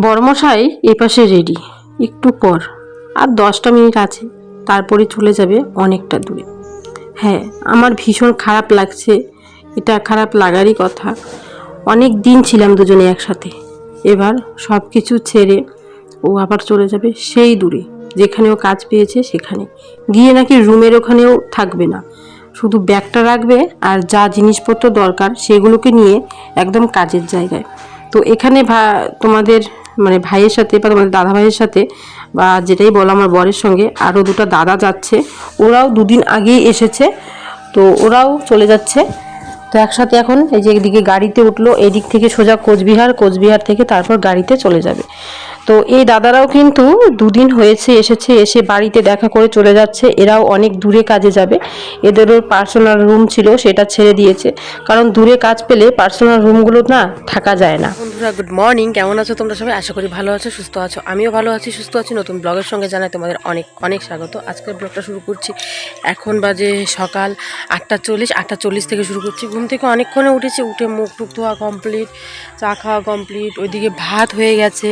বড়মশাই এপাশে রেডি। একটু পর। আর দশটা মিনিট আছে। তারপরে চলে যাবে অনেকটা দূরে। হ্যাঁ আমার ভীষণ খারাপ লাগছে। এটা খারাপ লাগারই কথা। অনেক দিন ছিলাম দুজনে একসাথে। এবার সব কিছু ছেড়ে ও আবার চলে যাবে সেই দূরে। যেখানে ও কাজ পেয়েছে সেখানে। গিয়ে নাকি রুমের ওখানেও থাকবে না। শুধু ব্যাগটা রাখবে আর যা জিনিসপত্র দরকার সেগুলোকে নিয়ে একদম কাজের জায়গায়। তো এখানে ভা- তোমাদের মানে ভাইয়ের সাথে বা তোমাদের দাদা ভাইয়ের সাথে বা যেটাই বলো আমার বরের সঙ্গে, আরও দুটো দাদা যাচ্ছে। ওরাও দুদিন আগেই এসেছে। তো ওরাও চলে যাচ্ছে। তো একসাথে এখন এই যে এদিকে গাড়িতে উঠল, এদিক থেকে সোজা কোচবিহার কোচবিহার থেকে তারপর গাড়িতে চলে যাবে। তো এই দাদারাও কিন্তু দুদিন হয়েছে, এসেছে, এসে বাড়িতে দেখা করে চলে যাচ্ছে। এরাও অনেক দূরে কাজে যাবে। এদেরও পার্সোনাল রুম ছিল, সেটা ছেড়ে দিয়েছে। কারণ দূরে কাজ পেলে পার্সোনাল রুমগুলো না থাকা যায় না। বন্ধুরা, গুড মর্নিং। কেমন আছো তোমরা সবাই? আশা করি ভালো আছো, সুস্থ আছো। আমিও ভালো আছি, সুস্থ আছি। নতুন ব্লগের সঙ্গে জানাই তোমাদের অনেক অনেক স্বাগত। আজকের ব্লগটা শুরু করছি। এখন বাজে সকাল আটটা চল্লিশ আটটা চল্লিশ থেকে শুরু করছি। ঘুম থেকে অনেকক্ষণে উঠেছি। উঠে মুখ টুক ধোয়া কমপ্লিট চা খাওয়া কমপ্লিট ওইদিকে ভাত হয়ে গেছে।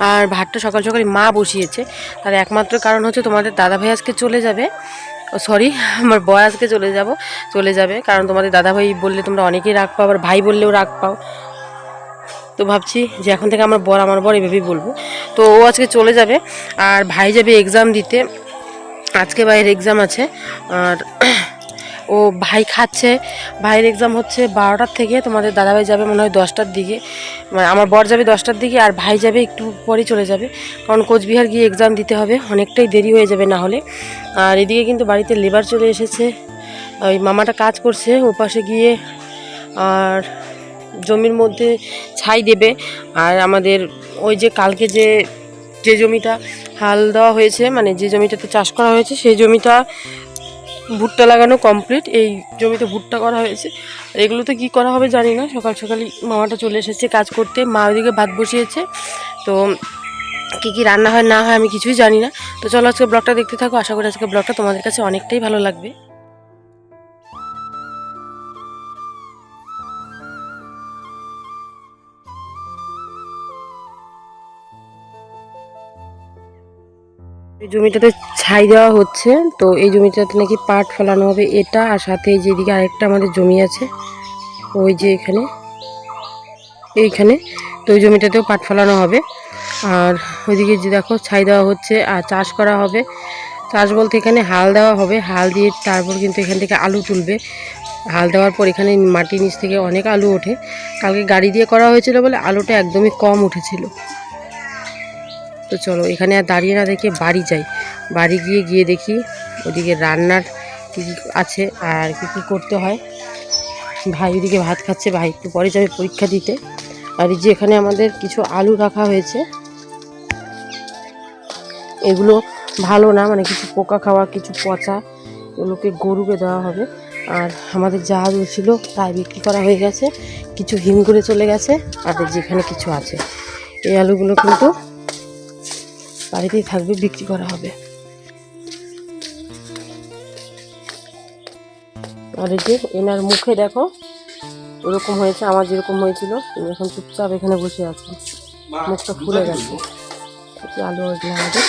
আর ভাতটা সকাল সকালে মা বসিয়েছে। তার একমাত্র কারণ হচ্ছে তোমাদের দাদা ভাই আজকে চলে যাবে। ও সরি আমার বয় আজকে চলে যাব, চলে যাবে। কারণ তোমাদের দাদা ভাই বললে তোমরা অনেকেই রাগ পাও, আবার ভাই বললেও রাগ পাও। তো ভাবছি যে এখন থেকে আমার বর আমার বর এভাবেই বলব। তো ও আজকে চলে যাবে, আর ভাই যাবে এক্সাম দিতে। আজকে ভাইয়ের এক্সাম আছে, আর ও ভাই খাচ্ছে। ভাইয়ের এক্সাম হচ্ছে বারোটার থেকে, তোমাদের দাদাভাই যাবে মনে হয় দশটার দিকে। মানে আমার বর যাবে দশটার দিকে আর ভাই যাবে একটু পরেই চলে যাবে। কারণ কোচবিহার গিয়ে এক্সাম দিতে হবে, অনেকটাই দেরি হয়ে যাবে না হলে। আর এদিকে কিন্তু বাড়িতে লেবার চলে এসেছে। ওই মামাটা কাজ করছে, ওপাশে গিয়ে আর জমির মধ্যে ছাই দেবে। আর আমাদের ওই যে কালকে যে যে জমিটা হাল দেওয়া হয়েছে মানে যে জমিটাতে চাষ করা হয়েছে, সেই জমিটা ভুট্টা লাগানো কমপ্লিট এই জমিতে ভুট্টা করা হয়েছে। এগুলো এগুলোতে কী করা হবে জানি না, সকাল সকালই মামাটা চলে এসেছে কাজ করতে, মা ওইদিকে ভাত বসিয়েছে। তো কী কী রান্না হয় না হয় আমি কিছুই জানি না। তো চলো আজকে ব্লগটা দেখতে থাকো, আশা করি আজকে ব্লগটা তোমাদের কাছে অনেকটাই ভালো লাগবে। এই জমিটাতে ছাই দেওয়া হচ্ছে, তো এই জমিটাতে নাকি পাট ফলানো হবে এটা, আর সাথে যেদিকে আরেকটা আমাদের জমি আছে, ওই যে এখানে, এইখানে, তো ওই জমিটাতেও পাট ফলানো হবে। আর ওইদিকে যে দেখো ছাই দেওয়া হচ্ছে, আর চাষ করা হবে। চাষ বলতে এখানে হাল দেওয়া হবে, হাল দিয়ে তারপর কিন্তু এখান থেকে আলু তুলবে। হাল দেওয়ার পর এখানে মাটির নিচ থেকে অনেক আলু ওঠে। কালকে গাড়ি দিয়ে করা হয়েছিল বলে আলুটা একদমই কম উঠেছিল। তো চলো, এখানে আর দাঁড়িয়ে না দেখে বাড়ি যাই। বাড়ি গিয়ে গিয়ে দেখি ওদিকে রান্নার কী কী আছে আর কী কী করতে হয়। ভাই ওদিকে ভাত খাচ্ছে, ভাই একটু পরে যাবে পরীক্ষা দিতে। আর এই যে এখানে আমাদের কিছু আলু রাখা হয়েছে। এগুলো ভালো না মানে কিছু পোকা খাওয়া, কিছু পচা, এগুলোকে গরুকে দেওয়া হবে। আর আমাদের যা আলু ছিল প্রায় বিক্রি করা হয়ে গেছে। কিছু হিম করে চলে গেছে, আর যেখানে কিছু আছে। এই আলুগুলো কিন্তু বাড়িতেই থাকবে বিক্রি করা হবে। আর এই যে এনার মুখে দেখো এরকম হয়েছে আমার যেরকম হয়েছিল তিনি এখন চুপচাপ এখানে বসে আছেন মুখটা ফুলে গেছে। আলু আসলে আমাদের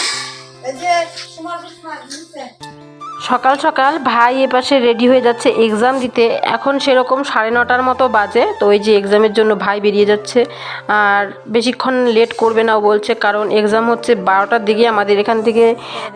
সকাল সকাল ভাই এপাশে রেডি হয়ে যাচ্ছে এক্সাম দিতে। এখন সেরকম সাড়ে নটার মতো বাজে, তো ওই যে এক্সামের জন্য ভাই বেরিয়ে যাচ্ছে। আর বেশিক্ষণ লেট করবে না বলছে, কারণ এক্সাম হচ্ছে বারোটার দিকে। আমাদের এখান থেকে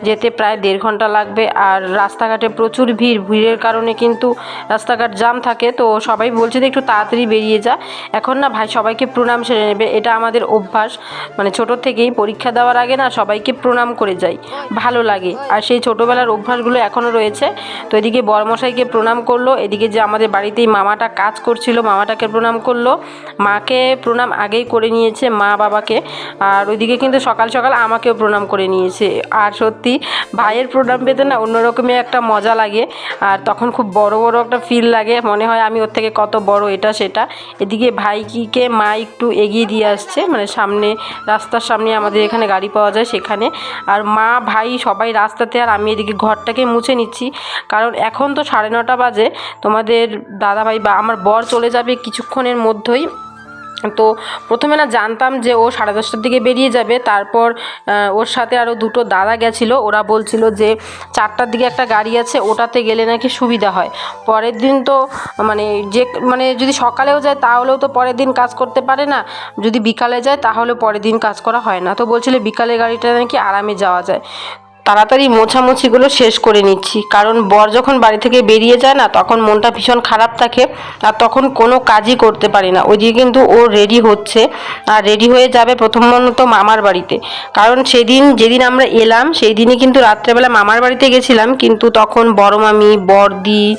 যেতে প্রায় দেড় ঘণ্টা লাগবে। আর রাস্তাঘাটে প্রচুর ভিড়, ভিড়ের কারণে কিন্তু রাস্তাঘাট জাম থাকে। তো সবাই বলছে যে একটু তাড়াতাড়ি বেরিয়ে যা। এখন না ভাই সবাইকে প্রণাম সেরে নেবে। এটা আমাদের অভ্যাস। মানে ছোট থেকেই পরীক্ষা দেওয়ার আগে না সবাইকে প্রণাম করে যাই। ভালো লাগে। আর সেই ছোটোবেলার অভ্যাসগুলো এখনও রয়েছে। তো এদিকে বড়মশাইকে প্রণাম করল। এদিকে যে আমাদের বাড়িতেই মামাটা কাজ করছিল, মামাটাকে প্রণাম করল। মাকে প্রণাম আগেই করে নিয়েছে মা বাবাকে। আর ওইদিকে কিন্তু সকাল সকাল আমাকেও প্রণাম করে নিয়েছে। আর সত্যি, ভাইয়ের প্রণাম পেতে না অন্যরকমই একটা মজা লাগে। আর তখন খুব বড় বড় একটা ফিল লাগে। মনে হয় আমি ওর থেকে কত বড়, এটা, সেটা। এদিকে ভাইকে মা একটু এগিয়ে দিয়ে আসছে। মানে সামনে, রাস্তার সামনে আমাদের এখানে গাড়ি পাওয়া যায় সেখানে। আর মা, ভাই সবাই রাস্তাতে আর আমি এদিকে ঘরটাকে মুছে নিচ্ছি। কারণ এখন তো সাড়ে নটা বাজে। তোমাদের দাদাভাই বা আমার বর চলে যাবে কিছুক্ষণের মধ্যেই। তো প্রথমে না জানতাম যে ও সাড়ে দশটার দিকে বেরিয়ে যাবে। তারপর ওর সাথে আরও দুটো দাদা গেছিল। ওরা বলছিল যে চারটার দিকে একটা গাড়ি আছে, ওটাতে গেলে নাকি সুবিধা হয়। পরের দিন তো মানে যে মানে যদি সকালেও যায় তাহলেও তো পরের দিন কাজ করতে পারে না। যদি বিকালে যায় তাহলে পরের দিন কাজ করা হয় না। তো বলছিল বিকালে গাড়িটা নাকি আরামে যাওয়া যায়। তাড়াতাড়ি মোছামুছিগুলো শেষ করে নিচ্ছি। কারণ বর যখন বাড়ি থেকে বেরিয়ে যায় না, তখন মনটা ভীষণ খারাপ থাকে আর তখন কোনো কাজই করতে পারি না। ওইদিকে কিন্তু ও রেডি হচ্ছে আর রেডি হয়ে যাবে প্রথম প্রথমত মামার বাড়িতে। কারণ সেদিন যেদিন আমরা এলাম সেই দিনই কিন্তু রাত্রেবেলা মামার বাড়িতে গেছিলাম। কিন্তু তখন বড় মামি, বড়দি,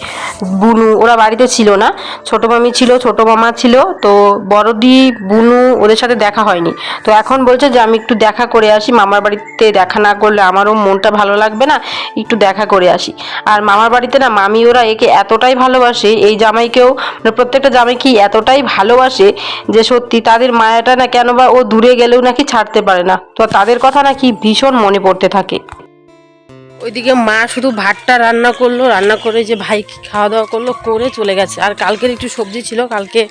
বুনু ওরা বাড়িতে ছিল না। ছোটো মামি ছিল, ছোটো মামা ছিল। তো বড়দি, বুনু ওদের সাথে দেখা হয়নি। তো এখন বলছে যে, আমি একটু দেখা করে আসি। মামার বাড়িতে দেখা না করলে আমারও মনটা ভালো লাগবে না, একটু দেখা করে আসি। আর মামার বাড়িতে না মামি ওরা একে এতটাই ভালোবাসে, এই জামাইকেও মানে প্রত্যেকটা জামাইকেই এতটাই ভালোবাসে যে সত্যি তাদের মায়াটা না কেন বা ও দূরে গেলেও নাকি ছাড়তে পারে না। তো তাদের কথা নাকি ভীষণ মনে পড়তে থাকে। ওইদিকে মা শুধু ভাতটা রান্না করল, রান্না করে যে ভাই খাওয়া দাওয়া করল, করে চলে গেছে। আর কালকের একটু সবজি ছিল, কালকে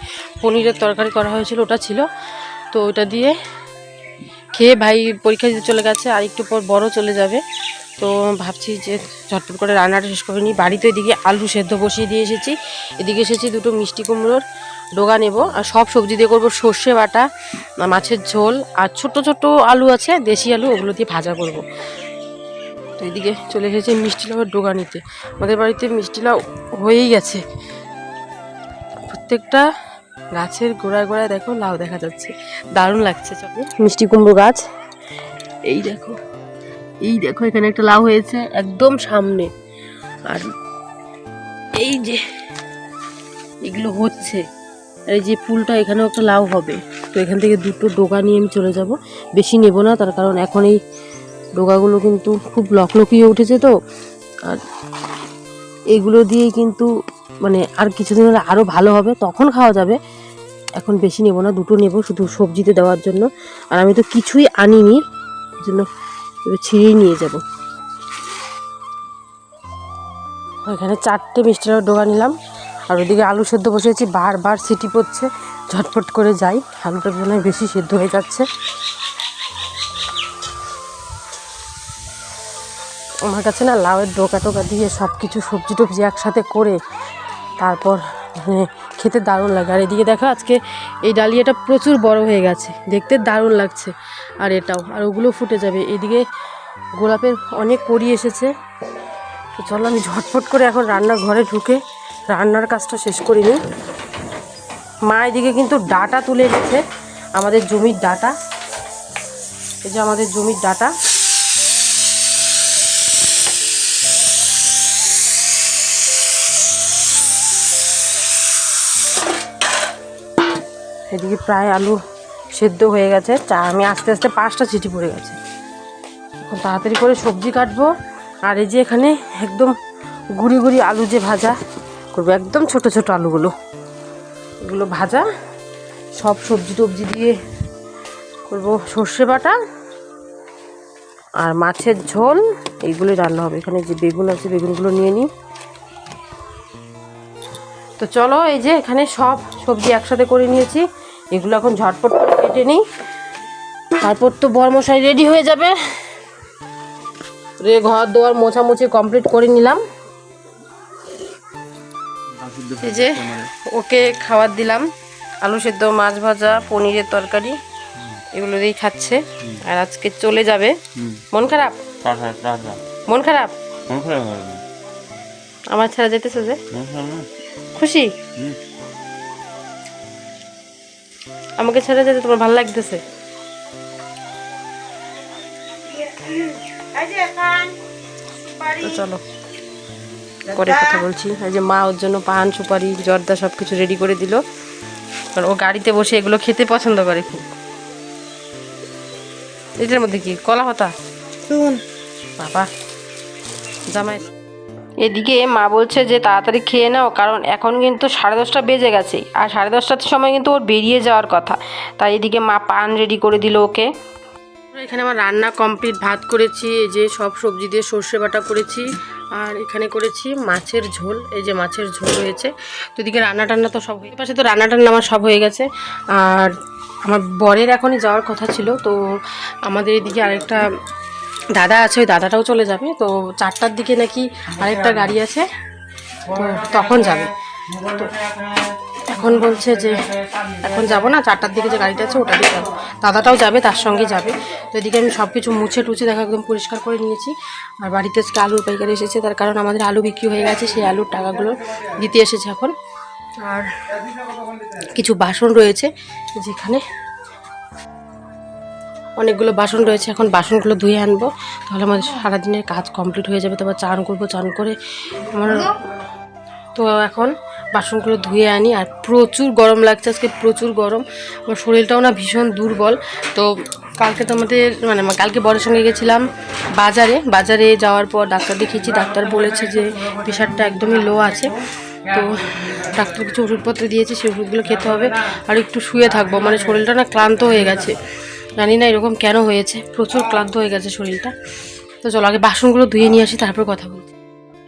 পনিরের তরকারি করা হয়েছিল, ওটা ছিল। তো ওটা দিয়ে খেয়ে ভাই পরীক্ষা দিতে চলে গেছে, আর একটু পর বড় চলে যাবে। তো ভাবছি যে ঝটপট করে রান্নাটা শেষ করে নিই। বাড়িতে এদিকে আলু সেদ্ধ বসিয়ে দিয়ে এসেছি। এদিকে এসেছি দুটো মিষ্টি কুমড়োর ডোগা নেব, আর সব সবজি দিয়ে করব সর্ষে বাটা, মাছের ঝোল, আর ছোট ছোট আলু আছে, দেশি আলু, ওগুলো দিয়ে ভাজা করব। তো এদিকে চলে এসেছি মিষ্টি লাউয়ের ডোগা নিতে। আমাদের বাড়িতে মিষ্টি লাউ হয়েই গেছে। প্রত্যেকটা গাছের গোড়ায় গোড়ায় দেখো লাউ দেখা যাচ্ছে। দারুণ লাগছে চলো মিষ্টি কুমড়ো গাছ। এই দেখো এই দেখো এখানে একটা লাউ হয়েছে একদম সামনে। আর এই যে এগুলো হচ্ছে। এই যে ফুলটা এখানেও একটা লাউ হবে। তো এখান থেকে দুটো ডোকা নিয়ে আমি চলে যাব। বেশি নেব না তার কারণ এখন এই ডোকাগুলো কিন্তু খুব লকলকিয়ে উঠেছে তো। আর এগুলো দিয়েই কিন্তু মানে আর কিছুদিন হলে আরও ভালো হবে, তখন খাওয়া যাবে। এখন বেশি নেব না, দুটো নেব শুধু সবজিতে দেওয়ার জন্য। আর আমি তো কিছুই আনিনি জন্য এবার ছিঁড়েই নিয়ে যাব। ওইখানে চারটে মিষ্টির ডোকা নিলাম, আর ওদিকে আলু সেদ্ধ বসেছি বারবার সিটি পড়ছে ঝটফট করে যাই। আলুটা মনে বেশি সেদ্ধ হয়ে যাচ্ছে। আমার কাছে না লাউয়ের ডোকা টোকা দিয়ে সব কিছু সবজি টবজি একসাথে করে তারপর মানে খেতে দারুণ লাগে। আর এদিকে দেখো আজকে এই ডালিয়াটা প্রচুর বড় হয়ে গেছে। দেখতে দারুণ লাগছে। আর এটাও, আর ওগুলো ফুটে যাবে। এদিকে গোলাপের অনেক করি এসেছে। তো চলো আমি ঝটফট করে এখন রান্নার ঘরে ঢুকে রান্নার কাজটা শেষ করে নিই। মা এদিকে কিন্তু ডাটা তুলে এনেছে, আমাদের জমির ডাটা। এই যে আমাদের জমির ডাটা। এদিকে প্রায় আলু সেদ্ধ হয়ে গেছে। চা, আমি আস্তে আস্তে পাঁচটা চিঠি পড়ে গেছে। এখন তাড়াতাড়ি করে সবজি কাটবো। আর এই যে এখানে একদম গুড়ি গুড়ি আলু যে ভাজা করব, একদম ছোট ছোট আলুগুলো। এগুলো ভাজা, সব সবজি টবজি দিয়ে করব সর্ষে বাটা আর মাছের ঝোল, এইগুলোই রান্না হবে। এখানে যে বেগুন আছে, বেগুনগুলো নিয়ে নিই। তো চলো, এই যে এখানে সব সবজি একসাথে করে নিয়েছি। এগুলো এখন ঝটপট করে কেটে নিই। তারপর তো বরমশাই রেডি হয়ে যাবে। রে ঘর দোয়ার মোছামুছি কমপ্লিট করে নিলাম। এই যে ওকে খাবার দিলাম। আলু সেদ্ধ মাছ ভাজা পনিরের তরকারি এগুলো দিয়েই খাচ্ছে। আর আজকে চলে যাবে। মন খারাপ? মন খারাপ? আমার ছেড়ে যেতেছে যে? খুশি। আমাকে ছেড়ে যেতে তোমার ভালো লাগতেছে। চলো পরে কথা বলছি। এই যে মা ওর জন্য পান সুপারি জর্দা সব কিছু রেডি করে দিল। কারণ ও গাড়িতে বসে এগুলো খেতে পছন্দ করে খুব। এটার মধ্যে কি? কলা পাতা? বাবা জামাই এদিকে মা বলছে যে তাড়াতাড়ি খেয়ে নাও, কারণ এখন কিন্তু সাড়ে দশটা বেজে গেছে আর সাড়ে দশটার সময় কিন্তু ওর বেরিয়ে যাওয়ার কথা। তাই এদিকে মা পান রেডি করে দিল ওকে। এখানে আমার রান্না কমপ্লিট ভাত করেছি, এই যে সব সবজি দিয়ে সর্ষে বাটা করেছি, আর এখানে করেছি মাছের ঝোল, এই যে মাছের ঝোল হয়েছে। তো এদিকে রান্না টান্না তো সব হয়ে পাশে তো রান্না টান্না আমার সব হয়ে গেছে। আর আমার বরের এখনই যাওয়ার কথা ছিল, তো আমাদের এদিকে আরেকটা দাদা আছে, ওই দাদাটাও চলে যাবে, তো চারটার দিকে নাকি আরেকটা গাড়ি আছে, তো তখন যাবে। তো এখন বলছে যে, এখন যাব না, চারটার দিকে যে গাড়িটা আছে ওটা দিয়ে যাব। দাদাটাও যাবে, তার সঙ্গে যাবে। তো এদিকে আমি সব কিছু মুছে টুছে দেখা একদম পরিষ্কার করে নিয়েছি। আর বাড়িতে আজকে আলুর পাইকারি এসেছে, তার কারণ আমাদের আলু বিক্রি হয়ে গেছে, সেই আলুর টাকাগুলো দিতে এসেছে এখন। আর কিছু বাসন রয়েছে, যেখানে অনেকগুলো বাসন রয়েছে, এখন বাসনগুলো ধুয়ে আনব। তাহলে আমাদের সারাদিনের কাজ কমপ্লিট হয়ে যাবে। তারপর চান করব, চান করে আমার তো এখন বাসনগুলো ধুয়ে আনি। আর প্রচুর গরম লাগছে, আজকে প্রচুর গরম। আমার শরীরটাও না ভীষণ দুর্বল। তো কালকে তো আমাদের মানে কালকে বড়ের সঙ্গে গেছিলাম বাজারে। বাজারে যাওয়ার পর ডাক্তার দেখিয়েছি, ডাক্তার বলেছে যে প্রেশারটা একদমই লো আছে। তো ডাক্তার কিছু ওষুধপত্র দিয়েছে, সেই ওষুধগুলো খেতে হবে। আর একটু শুয়ে থাকব মানে শরীরটা না ক্লান্ত হয়ে গেছে। জানি না এরকম কেন হয়েছে। প্রচুর ক্লান্ত হয়ে গেছে শরীরটা। তো চলো, আগে বাসনগুলো ধুয়ে নিয়ে আসি, তারপর কথা বলছি।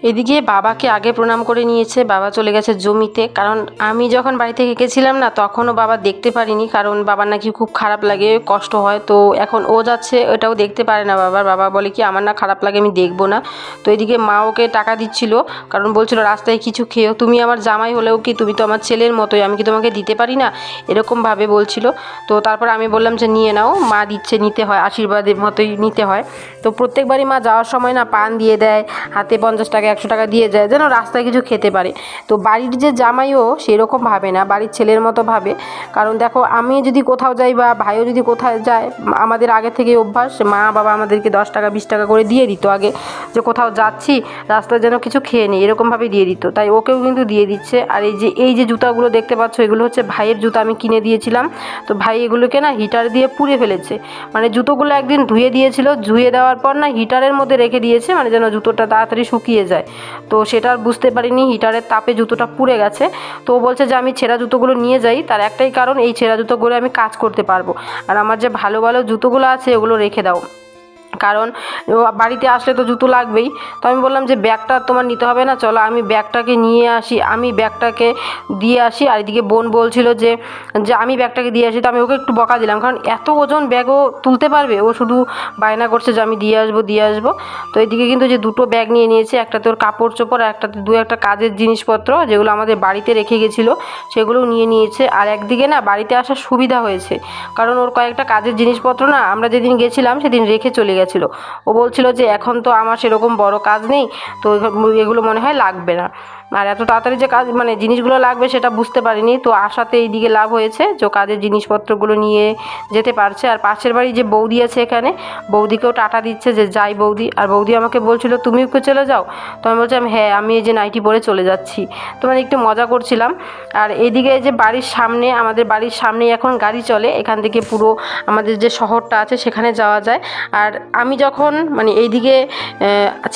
এদিকে বাবাকে আগে প্রণাম করে নিয়েছে, বাবা চলে গেছে জমিতে। কারণ আমি যখন বাড়িতে থেকে গেছিলাম না, তখনও বাবা দেখতে পারিনি, কারণ বাবার নাকি খুব খারাপ লাগে, কষ্ট হয়। তো এখন ও যাচ্ছে, ওটাও দেখতে পারে না বাবার বাবা বলে কি, আমার না খারাপ লাগে, আমি দেখব না। তো এদিকে মা ওকে টাকা দিচ্ছিল, কারণ বলছিল, রাস্তায় কিছু খেয়েও, তুমি আমার জামাই হলেও কি, তুমি তো আমার ছেলের মতোই, আমি কি তোমাকে দিতে পারি না? এরকমভাবে বলছিল। তো তারপর আমি বললাম যে, নিয়ে নাও, মা দিচ্ছে, নিতে হয়, আশীর্বাদের মতোই নিতে হয়। তো প্রত্যেকবারই মা যাওয়ার সময় না, পান দিয়ে দেয়, হাতে পঞ্চাশ টাকা একশো টাকা দিয়ে যায়, যেন রাস্তায় কিছু খেতে পারে। তো বাড়ির যে জামাইও সেরকম ভাবে না, বাড়ির ছেলের মতো ভাবে। কারণ দেখো, আমি যদি কোথাও যাই বা ভাইও যদি কোথাও যায়, আমাদের আগে থেকে অভ্যাস, মা বাবা আমাদেরকে দশ টাকা, বিশ টাকা করে দিয়ে দিত আগে। যে কোথাও যাচ্ছি, রাস্তায় যেন কিছু খেয়ে নিই এরকমভাবে দিয়ে দিত। তাই ওকেও কিন্তু দিয়ে দিচ্ছে। আর এই যে এই যে জুতাগুলো দেখতে পাচ্ছ, এগুলো হচ্ছে ভাইয়ের জুতা, আমি কিনে দিয়েছিলাম। তো ভাই এগুলোকে না হিটার দিয়ে পুড়ে ফেলেছে। মানে জুতোগুলো একদিন ধুয়ে দিয়েছিল, ধুয়ে দেওয়ার পর না হিটারের মধ্যে রেখে দিয়েছে মানে যেন জুতোটা তাড়াতাড়ি শুকিয়ে যায়। তো সেটা আর বুঝতে পারিনি, হিটারের তাপে জুতোটা পুড়ে গেছে। তো বলছে যে, আমি ছেঁড়া জুতোগুলো নিয়ে যাই, তার একটাই কারণ এই ছেঁড়া জুতোগুলো আমি কাজ করতে পারব। আর আমার যে ভালো ভালো জুতোগুলো আছে ওগুলো রেখে দাও। কারণ বাড়িতে আসলে তো জুতো লাগবেই। তো আমি বললাম যে, ব্যাগটা তোমার নিতে হবে না, চলো আমি ব্যাগটাকে নিয়ে আসি। আমি ব্যাগটাকে দিয়ে আসি আর এদিকে বোন বলছিল যে যে আমি ব্যাগটাকে দিয়ে আসি। তো আমি ওকে একটু বকা দিলাম, কারণ এত ওজন ব্যাগও তুলতে পারবে। ও শুধু বায়না করছে যে, আমি দিয়ে আসব দিয়ে আসব। তো এদিকে কিন্তু যে দুটো ব্যাগ নিয়ে নিয়েছে, একটাতে ওর কাপড় চোপড়, আর একটাতে দু একটা কাজের জিনিসপত্র যেগুলো আমাদের বাড়িতে রেখে গেছিল, সেগুলোও নিয়ে নিয়েছে। আর একদিকে না, বাড়িতে আসার সুবিধা হয়েছে। কারণ ওর কয়েকটা কাজের জিনিসপত্র না, আমরা যেদিন গেছিলাম, সেদিন রেখে চলে গেছিল ও বলছিল যে, এখন তো আমার সেরকম বড় কাজ নেই, তো এগুলো- এগুলো মনে হয় লাগবে না। আর এত তাড়াতাড়ি যে কাজ মানে জিনিসগুলো লাগবে সেটা বুঝতে পারিনি। তো আসাতে এইদিকে লাভ হয়েছে, যে কাজের জিনিসপত্রগুলো নিয়ে যেতে পারছে। আর পাশের বাড়ি যে বৌদি আছে এখানে, বৌদিকেও টাটা দিচ্ছে যে যাই বৌদি। আর বৌদি আমাকে বলছিল তুমিও কি চলে যাও? তো আমি বলছিলাম হ্যাঁ আমি এই যে নাইটি পরে চলে যাচ্ছি। তো মানে একটু মজা করছিলাম। আর এদিকে যে বাড়ির সামনে, আমাদের বাড়ির সামনেই এখন গাড়ি চলে। এখান থেকে পুরো আমাদের যে শহরটা আছে, সেখানে যাওয়া যায়। আর আমি যখন মানে এইদিকে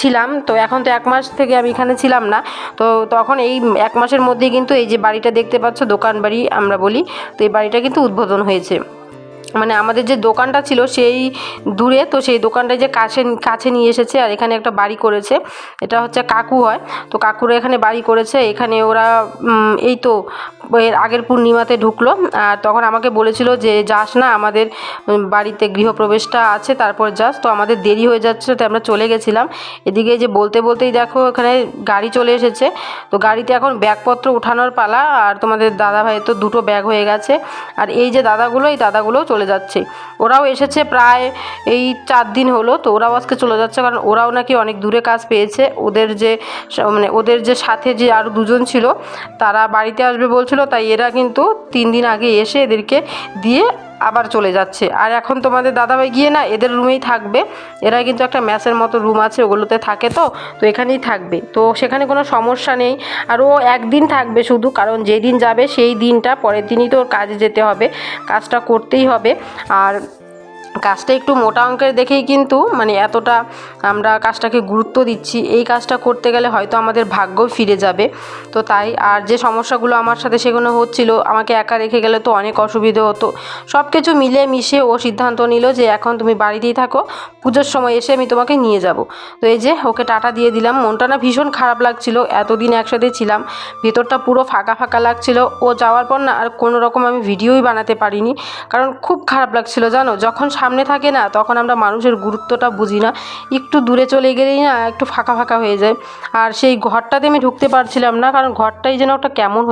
ছিলাম, তো এখন তো এক মাস থেকে আমি এখানে ছিলাম না। তো তখন এই এক মাসের মধ্যেই কিন্তু এই যে বাড়িটা দেখতে পাচ্ছ, দোকান বাড়ি আমরা বলি, তো এই বাড়িটা কিন্তু উদ্বোধন হয়েছে। মানে আমাদের যে দোকানটা ছিল সেই দূরে, তো সেই দোকানটা যে কাছে কাছে নিয়ে এসেছে আর এখানে একটা বাড়ি করেছে। এটা হচ্ছে কাকু হয়। তো কাকুরা এখানে বাড়ি করেছে। এখানে ওরা এই তো এর আগের পূর্ণিমাতে ঢুকলো। আর তখন আমাকে বলেছিল যে, যাস না, আমাদের বাড়িতে গৃহপ্রবেশটা আছে, তারপর যাস। তো আমাদের দেরি হয়ে যাচ্ছে, তো আমরা চলে গেছিলাম। এদিকে যে বলতে, বলতেই দেখো এখানে গাড়ি চলে এসেছে। তো গাড়িতে এখন ব্যাগপত্র উঠানোর পালা। আর তোমাদের দাদা তো দুটো ব্যাগ হয়ে গেছে। আর এই যে দাদাগুলো, এই দাদাগুলোও চলে যাচ্ছে। ওরাও এসেছে প্রায় এই চার দিন হলো, তো ওরাও আজকে চলে যাচ্ছে। কারণ ওরাও নাকি অনেক দূরে কাজ পেয়েছে। ওদের যে মানে ওদের যে সাথে যে আরও দুজন ছিল, তারা বাড়িতে আসবে বলছিল, তাই এরা কিন্তু তিন দিন আগে এসে এদেরকে দিয়ে আবার চলে যাচ্ছে। আর এখন তোমাদের দাদাভাই গিয়ে না এদের রুমেই থাকবে। এরা কিন্তু একটা ম্যাসের মতো রুম আছে, ওগুলোতে থাকে তো তো এখানেই থাকবে। তো সেখানে কোনো সমস্যা নেই। আর ও একদিন থাকবে শুধু, কারণ যেদিন যাবে সেই দিনটা পরের দিনই তো ওর কাজে যেতে হবে, কাজটা করতেই হবে। আর কাজটা একটু মোটা অঙ্কের দেখেই কিন্তু মানে এতটা আমরা কাজটাকে গুরুত্ব দিচ্ছি। এই কাজটা করতে গেলে হয়তো আমাদের ভাগ্য ফিরে যাবে। তো তাই আর যে সমস্যাগুলো আমার সাথে সেগুলো হচ্ছিল, আমাকে একা রেখে গেলে তো অনেক অসুবিধে হতো। সব কিছু মিলে মিশে ও সিদ্ধান্ত নিল যে এখন তুমি বাড়িতেই থাকো, পুজোর সময় এসে আমি তোমাকে নিয়ে যাব। তো এই যে ওকে টাটা দিয়ে দিলাম। মনটা না ভীষণ খারাপ লাগছিল, এতদিন একসাথে ছিলাম। ভেতরটা পুরো ফাঁকা ফাঁকা লাগছিল। ও যাওয়ার পর না আর কোনো রকম আমি ভিডিওই বানাতে পারিনি। কারণ খুব খারাপ লাগছিল, জানো? যখন সামনে থাকে না, তখন আমরা মানুষের গুরুত্বটা বুঝি না। একটু দূরে চলে গেলেই না একটু ফাঁকা ফাঁকা হয়ে যায়। আর সেই ঘরটাতে আমি ঢুকতে পারছিলাম না, কারণ ঘরটাই যেন একটা কেমন